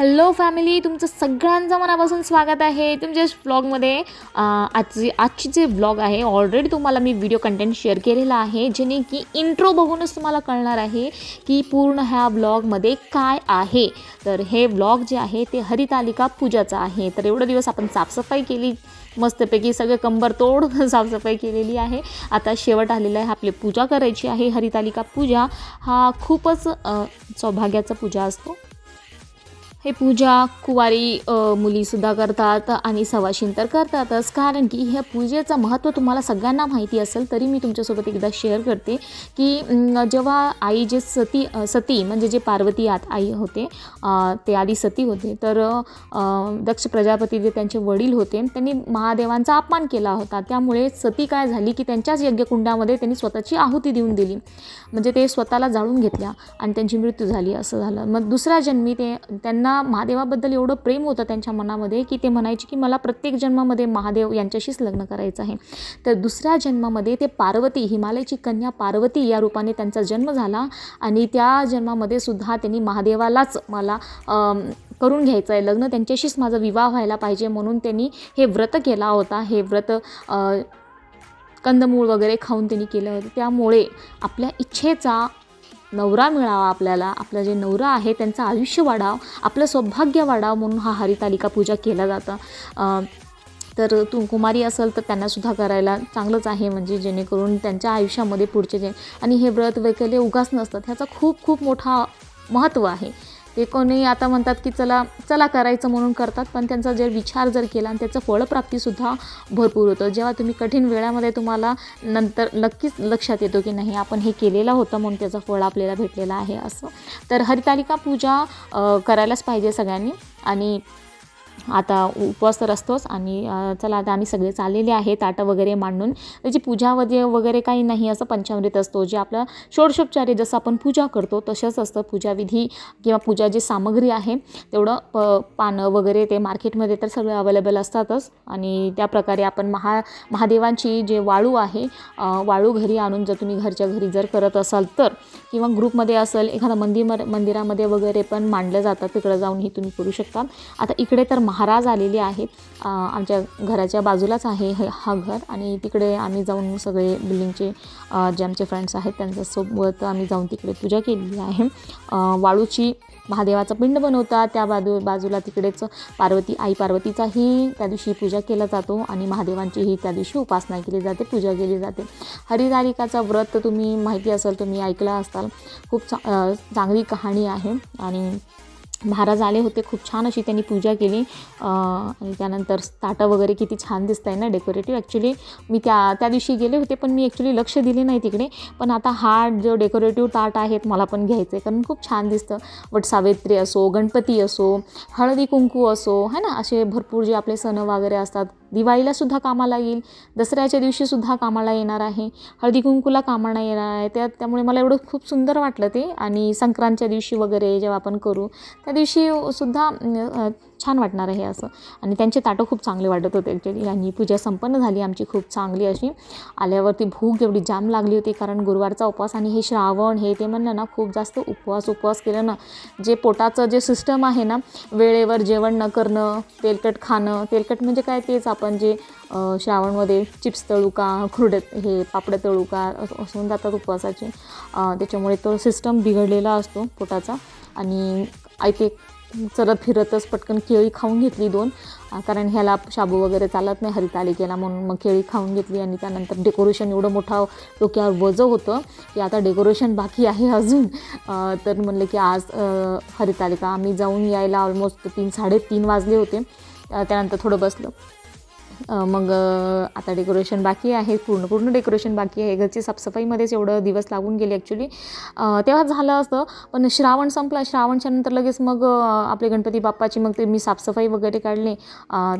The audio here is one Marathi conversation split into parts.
हॅलो फॅमिली तुमचं सगळ्यांचं मनापासून स्वागत आहे तुमच्या व्लॉगमध्ये आजची आजची जे व्लॉग आहे ऑलरेडी तुम्हाला मी व्हिडिओ कंटेंट शेअर केलेला आहे जेणे की इंट्रो बघूनच तुम्हाला कळणार आहे की पूर्ण ह्या व्लॉगमध्ये काय आहे. तर हे व्लॉग जे आहे ते हरितालिका पूजाचं आहे. तर एवढं दिवस आपण साफसफाई केली मस्तपैकी सगळे कंबरतोड साफसफाई केलेली आहे. आता शेवट आलेला आहे आपली पूजा करायची आहे हरितालिका पूजा. हा खूपच सौभाग्याचा पूजा असतो. हे पूजा कुवारी मुलीसुद्धा करतात आणि सवाशीन तर करतातच. कारण की ह्या पूजेचं महत्त्व तुम्हाला सगळ्यांना माहिती असेल तरी मी तुमच्यासोबत एकदा शेअर करते की जेव्हा आई जे सती सती म्हणजे जे पार्वती आत आई होते ते आधी सती होते तर दक्ष प्रजापती जे त्यांचे वडील होते त्यांनी महादेवांचा अपमान केला होता. त्यामुळे सती काय झाली की त्यांच्याच यज्ञकुंडामध्ये त्यांनी स्वतःची आहुती देऊन दिली. म्हणजे ते स्वतःला जाळून घेतल्या आणि त्यांची मृत्यू झाली असं झालं. मग दुसऱ्या जन्मी ते त्यांना महादेवाबद्दल एवढं प्रेम होतं त्यांच्या मनामध्ये की ते म्हणायचे की मला प्रत्येक जन्मामध्ये महादेव यांच्याशीच लग्न करायचं आहे. तर दुसऱ्या जन्मामध्ये ते पार्वती हिमालयाची कन्या पार्वती या रूपाने त्यांचा जन्म झाला आणि त्या जन्मामध्ये सुद्धा त्यांनी महादेवालाच मला करून घ्यायचं आहे. लग्न त्यांच्याशीच माझा विवाह व्हायला पाहिजे म्हणून त्यांनी हे व्रत केला होता. हे व्रत कंदमूळ वगैरे खाऊन त्यांनी केलं होतं. त्यामुळे आपल्या इच्छेचा नवरा मिळावा आपल्याला आपलं जे नवरा आहे त्यांचं आयुष्य वाढावं आपलं सौभाग्य वाढावं म्हणून हा हरितालिका पूजा केला जातं. तर तू कुमारी असेल तर त्यांनासुद्धा करायला चांगलंच आहे म्हणजे जेणेकरून त्यांच्या आयुष्यामध्ये पुढचे जे आणि हे व्रत वैकल्य उगाच नसतात ह्याचा खूप खूप मोठा महत्त्व आहे. ते कोणी आता म्हणतात की चला चला करायचं म्हणून करतात पण त्यांचा जर विचार जर केला आणि त्याचं फळप्राप्तीसुद्धा भरपूर होतं. जेव्हा तुम्ही कठीण वेळामध्ये तुम्हाला नंतर नक्कीच लक्षात येतो की नाही आपण हे केलेलं होतं म्हणून त्याचं फळ आपल्याला भेटलेलं आहे असं. तर हरितालिका पूजा करायलाच पाहिजे सगळ्यांनी. आणि आता उपवास तर असतोच आणि चला आता आम्ही सगळे चाललेले आहे ताटं वगैरे मांडून. त्याची पूजा वगैरे वगैरे काही नाही असं पंचामृत असतो. जे आपलं षोडशोपचारी जसं आपण पूजा करतो तसंच असतं पूजाविधी किंवा पूजा जी सामग्री आहे तेवढं प पानं वगैरे ते मार्केटमध्ये तर सगळं अवेलेबल असतातच. आणि त्या प्रकारे आपण महा महादेवांची जे वाळू आहे वाळू घरी आणून जर तुम्ही घरच्या घरी जर करत असाल तर किंवा ग्रुपमध्ये असेल एखादा मंदिर मंदिरामध्ये वगैरे पण मांडलं जातं तिकडं जाऊन हे तुम्ही करू शकता. आता इकडे तर महाराज आलेले आहेत. आमच्या घराच्या बाजूलाच आहे हा घर आणि तिकडे आम्ही जाऊन सगळे बिल्डिंगचे जे आमचे फ्रेंड्स आहेत त्यांच्यासोबत आम्ही जाऊन तिकडे पूजा केलेली आहे. वाळूची महादेवाचा पिंड बनवतात. त्या बाजू बाजूला तिकडेच पार्वती आई पार्वतीचाही त्या दिवशी पूजा केला जातो आणि महादेवांचीही त्या दिवशी उपासना केली जाते पूजा केली जाते. हरितालिकाचा व्रत तुम्ही माहिती असेल तुम्ही ऐकला असाल. खूप चा चांगली कहाणी आहे आणि महाराज आले होते खूप छान अशी त्यांनी पूजा केली. आणि त्यानंतर ताटं वगैरे किती छान दिसत आहे ना डेकोरेटिव्ह. ॲक्च्युली मी त्या त्या दिवशी गेले होते पण मी ॲक्च्युली लक्ष दिले नाही तिकडे. पण आता हा जो डेकोरेटिव्ह ताट आहेत मला पण घ्यायचं आहे कारण खूप छान दिसतं. वट सावित्री असो गणपती असो हळदी कुंकू असो है ना? असे भरपूर जे आपले सण वगैरे असतात दिवाळीलासुद्धा कामाला येईल दसऱ्याच्या दिवशीसुद्धा कामाला येणार आहे हळदी कुंकूला कामाला येणार आहे. त्या त्यामुळे मला एवढं खूप सुंदर वाटलं ते. आणि संक्रांतच्या दिवशी वगैरे जेव्हा आपण करू त्या दिवशी सुद्धा छान वाटणार आहे असं. आणि त्यांचे ताटं खूप चांगले वाटत होते ॲक्च्युली आणि पूजा संपन्न झाली आमची खूप चांगली अशी. आल्यावरती भूक एवढी जाम लागली होती कारण गुरुवारचा उपवास आणि हे श्रावण हे ते म्हणलं ना खूप जास्त उपवास उपवास केलं ना जे पोटाचं जे सिस्टम आहे ना वेळेवर जेवण न करणं तेलकट खाणं तेलकट म्हणजे काय तेच आपण जे श्रावणमध्ये चिप्स तळू का खुरडे हे पापडं तळू का असं असून जातात उपवासाचे. त्याच्यामुळे तो सिस्टम बिघडलेला असतो पोटाचा. आणि आय ते चरत फिरतच पटकन केळी खाऊन घेतली दोन. कारण ह्याला शाबू वगैरे चालत नाही हरितालिकेला म्हणून मग केळी खाऊन घेतली आणि त्यानंतर डेकोरेशन एवढं मोठा डोक्यावर वजं होतं की आता डेकोरेशन बाकी आहे अजून. तर म्हणलं की आज हरितालिका आम्ही जाऊन यायला ऑलमोस्ट तीन साडेतीन वाजले होते. त्यानंतर थोडं बसलं. मग आता डेकोरेशन बाकी आहे पूर्ण पूर्ण डेकोरेशन बाकी आहे. घरची साफसफाईमध्येच एवढं दिवस लागून गेले ॲक्च्युली तेव्हा झालं असतं पण श्रावण संपला. श्रावणच्या नंतर लगेच मग आपले गणपती बाप्पाची मग ते मी साफसफाई वगैरे काढली.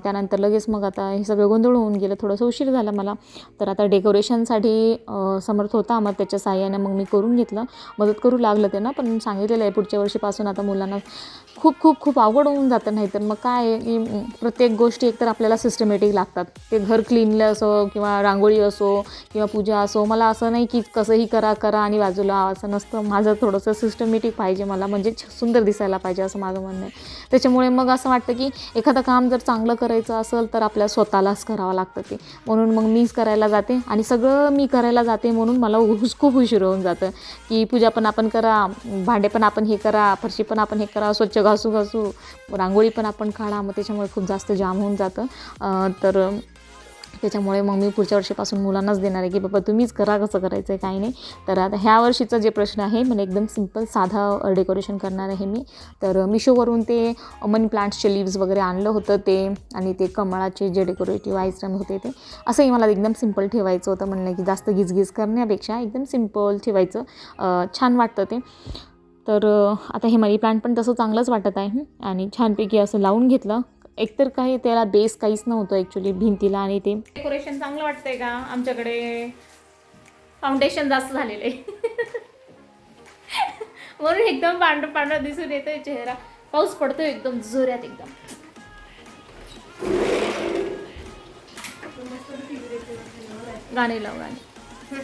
त्यानंतर लगेच मग आता हे सगळं गोंधळ होऊन गेलं. थोडंसं उशीर झाला मला. तर आता डेकोरेशनसाठी समर्थ होता. मग त्याच्या साह्यानं मग मी करून घेतलं. मदत करू लागलं त्यांना पण सांगितलेलं आहे पुढच्या वर्षीपासून आता मुलांना खूप खूप खूप अवघड होऊन जातं. नाही तर मग काय आहे की प्रत्येक गोष्टी एकतर आपल्याला सिस्टमॅटिक लागते लागतात. ते घर क्लीनलं असो किंवा रांगोळी असो किंवा पूजा असो मला असं नाही की कसंही करा करा आणि बाजूला असं नसतं. माझं थोडंसं सिस्टमॅटिक पाहिजे मला म्हणजे छ- सुंदर दिसायला पाहिजे असं माझं म्हणणं आहे. त्याच्यामुळे मग असं वाटतं की एखादं काम जर चांगलं करायचं असेल तर आपल्या स्वतःलाच करावं लागतं ते. म्हणून मग मीच करायला जाते आणि सगळं मी करायला जाते म्हणून मला हुस खूप उशीर होऊन जातं की पूजा पण आपण करा भांडे पण आपण हे करा फरशी पण आपण हे करा स्वच्छ घासू घासू रांगोळी पण आपण काढा. मग त्याच्यामुळे खूप जास्त जाम होऊन जातं. तर तर त्याच्यामुळे मग मी पुढच्या वर्षीपासून मुलांनाच देणार आहे की बाबा तुम्हीच करा कसं करायचं आहे काही नाही. तर आता ह्या वर्षीचा जे प्रश्न आहे म्हणजे एकदम सिंपल साधा डेकोरेशन करणार आहे मी. तर मिशोवरून ते मनी प्लांट्सचे लिव्ज वगैरे आणलं होतं ते आणि ते कमळाचे जे डेकोरेटिव्ह आयस्टम होते ते. असंही मला एकदम सिंपल ठेवायचं होतं म्हणलं की जास्त गिजगिज करण्यापेक्षा एकदम सिंपल ठेवायचं छान वाटतं ते. तर आता हे मनी प्लांट पण तसं चांगलंच वाटत आहे. आणि छानपैकी असं लावून घेतलं. एकतर काही त्याला बेस काहीच नव्हतं ॲक्च्युली भिंतीला आणि ते. डेकोरेशन चांगलं वाटतंय का? आमच्याकडे फाउंडेशन जास्त झालेलं आहे. म्हणून एकदम पांढर पांढरा दिसून येतोय चेहरा. पाऊस पडतोय एकदम जोऱ्यात एकदम. गाणे लाव गाणे.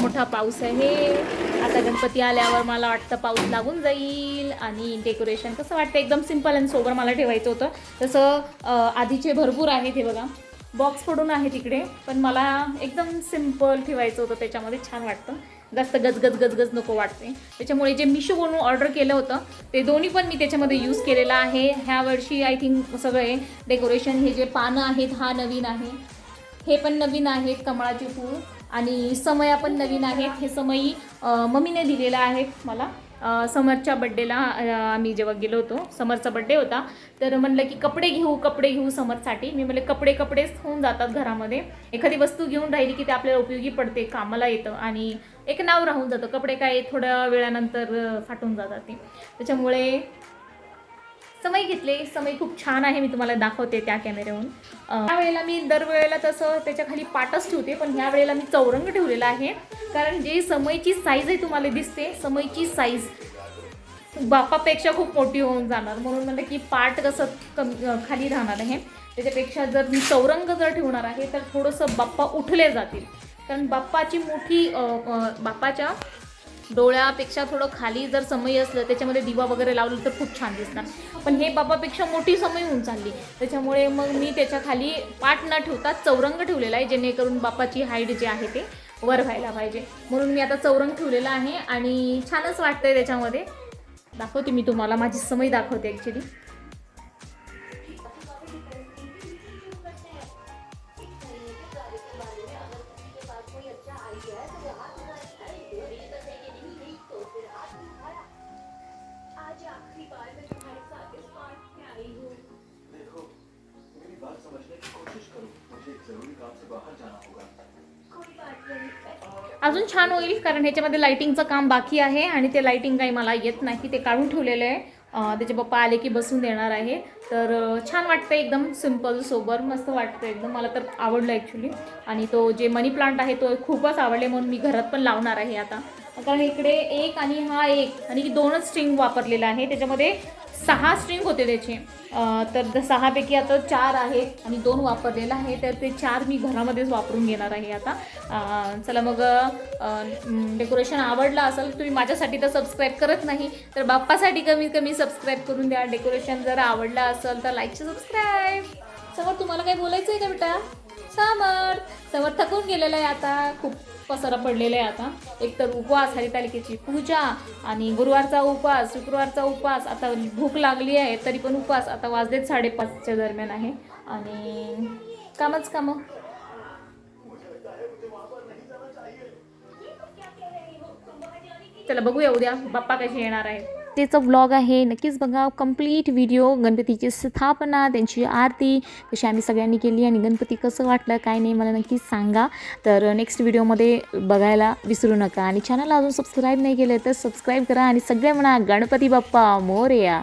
मोठा पाऊस आहे. आता गणपती आल्यावर मला वाटतं पाऊस लागून जाईल आणि डेकोरेशन कसं वाटतं? एकदम सिंपल आणि सोबर मला ठेवायचं होतं. तसं आधीचे भरपूर आहेत हे बघा. बॉक्स पडून आहे तिकडे पण मला एकदम सिंपल ठेवायचं होतं. त्याच्यामध्ये छान वाटतं. जास्त गजगज गजगज नको वाटते. त्याच्यामुळे जे मिशोवरून ऑर्डर केलं होतं ते दोन्ही पण मी त्याच्यामध्ये यूज केलेलं आहे. ह्या वर्षी आय थिंक सगळे डेकोरेशन हे जे पानं आहेत हा नवीन आहे. हे पण नवीन आहेत कमळाचे फूल. आणि समया पण नवीन आहेत हे समयी मम्मीने दिलेलं आहे मला. समरच्या बड्डेला आम्ही जेव्हा गेलो होतो समरचा बड्डे होता तर म्हणलं की कपडे घेऊ कपडे घेऊ समरसाठी. मी म्हणले कपडे कपडेच होऊन जातात घरामध्ये. एखादी वस्तू घेऊन राहिली की ते आपल्याला उपयोगी पडते कामाला येतं आणि एक नाव राहून जातं. कपडे काय थोड्या वेळानंतर फाटून जातात ते. त्याच्यामुळे समय घेतले. समय खूप छान आहे मी तुम्हाला दाखवते त्या कॅमेऱ्याहून त्यावेळेला मी दरवेळेला तसं त्याच्याखाली पाटच ठेवते पण ह्या वेळेला मी चौरंग ठेवलेला आहे. कारण जे समयची साईज आहे तुम्हाला दिसते समयची साईज बापापेक्षा खूप मोठी होऊन जाणार. म्हणून म्हणलं की पाट कसं कमी खाली राहणार आहे. त्याच्यापेक्षा जर मी चौरंग जर ठेवणार आहे तर थोडंसं बाप्पा उठले जातील. कारण बाप्पाची मोठी बाप्पाच्या डोळ्यापेक्षा थोडं खाली जर समय असलं त्याच्यामध्ये दिवा वगैरे लावलं तर खूप छान दिसणार. पण हे बाबापेक्षा मोठी समय होऊन चालली. त्याच्यामुळे मग मी त्याच्याखाली पाठ न ठेवता चौरंग ठेवलेला आहे जेणेकरून बापाची हाईट जी आहे ते वर व्हायला पाहिजे. म्हणून मी आता चौरंग ठेवलेला आहे आणि छानच वाटतंय त्याच्यामध्ये. दाखवते मी तुम्हाला माझी समय दाखवते ॲक्च्युली समझने की कोशिश करो मुझे एक जरूरी काम से बाहर जाना होगा अजून छान होईल कारण ह्याच्यामध्ये लाइटिंगचं काम बाकी आहे आणि ते लाइटिंग काही मला येत नाही ते काढून ठेवलेलं आहे. त्याचे पप्पा आले की बसून देणार आहे. तर छान वाटतं एकदम सिंपल सोबर मस्त वाटतं एकदम. मला तर आवडलं ॲक्च्युली आणि तो जे मनी प्लांट आहे तो खूपच आवडले म्हणून मी घरात पण लावणार आहे आता. कारण इकडे एक आणि हा एक आणि दोनच स्ट्रिंग वापरलेला आहे. त्याच्यामध्ये सहा स्ट्रिंग होते त्याचे. तर सहापैकी आता चार आहेत आणि दोन वापरलेलं आहे. तर ते चार मी घरामध्येच वापरून घेणार आहे आता. चला मग डेकोरेशन आवडलं असेल तुम्ही माझ्यासाठी तर सबस्क्राईब करत नाही तर बाप्पासाठी कमीत कमी सबस्क्राईब करून द्या. डेकोरेशन जर आवडलं असेल तर लाईकचे सबस्क्राईब समोर तुम्हाला काही बोलायचं आहे का बेटा? समर समर थकून गेलेलं आहे आता? खूप पसरा पडलेला आहे आता. एक तर उपवास हरितालिकेची पूजा आणि गुरुवारचा उपवास शुक्रवारचा उपवास. आता भूक लागली आहे तरी पण उपवास आता वाजलेच साडेपाचच्या दरम्यान आहे. आणि कामच कामं. चला बघूया उद्या. बाप्पा कशी येणार आहेत? त्याचा व्लॉग आहे. नक्कीच बघा कंप्लीट व्हिडिओ गणपतीची स्थापना त्यांची आरती कशी आम्ही सगळ्यांनी केली आणि गणपती कसं वाटलं काय नाही मला नक्कीच सांगा. तर नेक्स्ट व्हिडिओमध्ये बघायला विसरू नका. आणि चॅनलला अजून सबस्क्राईब नाही केलं तर सबस्क्राईब करा आणि सगळे म्हणा गणपती बाप्पा मोरया.